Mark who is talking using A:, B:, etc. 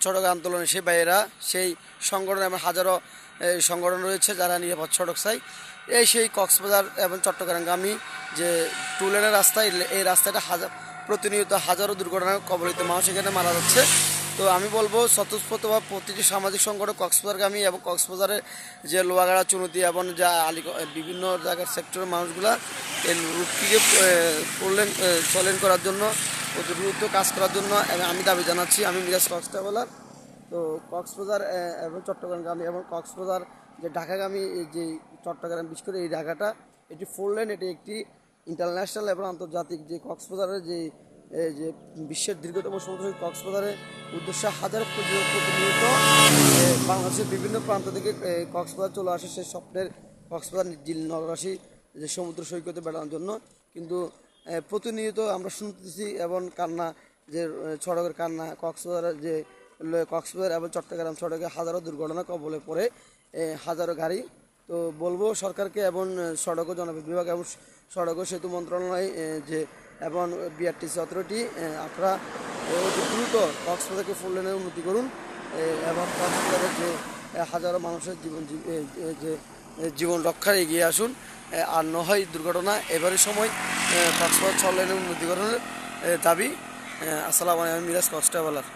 A: সড়ক আন্দোলনে সেই ভাইয়েরা, সেই সংগঠন এবং হাজারো সংগঠন রয়েছে যারা নিরাপদ সড়ক চাই। এই সেই কক্সবাজার এবং চট্টগ্রামগামী যে টু লেনের রাস্তা এই- রাস্তাটা হাজার প্রতিনিয়ত হাজারো দুর্ঘটনায় কবলিত মানুষ এখানে মারা যাচ্ছে। তো আমি বলব, স্বতঃস্ফূর্তভাবে প্রতিটি সামাজিক সংগঠন কক্সবাজারগামী এবং কক্সবাজারের যে লোয়াগাড়া চুনতি এবং যা আলি বিভিন্ন জায়গার সেক্টরের মানুষগুলা এই রুটটিকে করলেন চলেন করার জন্য অতি কাজ করার জন্য আমি দাবি জানাচ্ছি, আমি মিরাজ কক্সবাজার। তো কক্সবাজার এবং চট্টগ্রামগামী এবং কক্সবাজার যে ঢাকাগামী যে চট্টগ্রাম বিশেষ করে এই ঢাকাটা, এটি ফোর লেন এটি একটি ইন্টারন্যাশনাল এবং আন্তর্জাতিক যে কক্সবাজারের যে যে বিশ্বের দীর্ঘতম সমুদ্র কক্সবাজারের উদ্দেশ্যে হাজার প্রতিনিয়ত বাংলাদেশের বিভিন্ন প্রান্ত থেকে কক্সবাজার চলে আসে সেই স্বপ্নের কক্সবাজার জিল নগরাসী যে সমুদ্র সৈকতে বেড়ানোর জন্য। কিন্তু প্রতিনিয়ত আমরা শুনতেছি এবং কান্না, যে সড়কের কান্না, কক্সবাজারের যে কক্সবাজার এবং চট্টগ্রাম সড়কে হাজারো দুর্ঘটনা কবলে পড়ে হাজারো গাড়ি। তো বলব সরকারকে এবং সড়ক ও জনপথ বিভাগ এবং সড়ক ও সেতু মন্ত্রণালয় যে এবং বিআরটি অথরিটি আপনারা অতি দ্রুত কক্সবাজারকে ফুল লেনের উন্নতি করুন এবং কক্সবাজারের যে হাজারো মানুষের জীবন যে জীবন রক্ষায় এগিয়ে আসুন আর নহয় দুর্ঘটনা এবারের সময় কক্সবাজার ছয় লেনের এ, দাবি আসসালাম আলাইকুম মিরাজ কক্সবাজার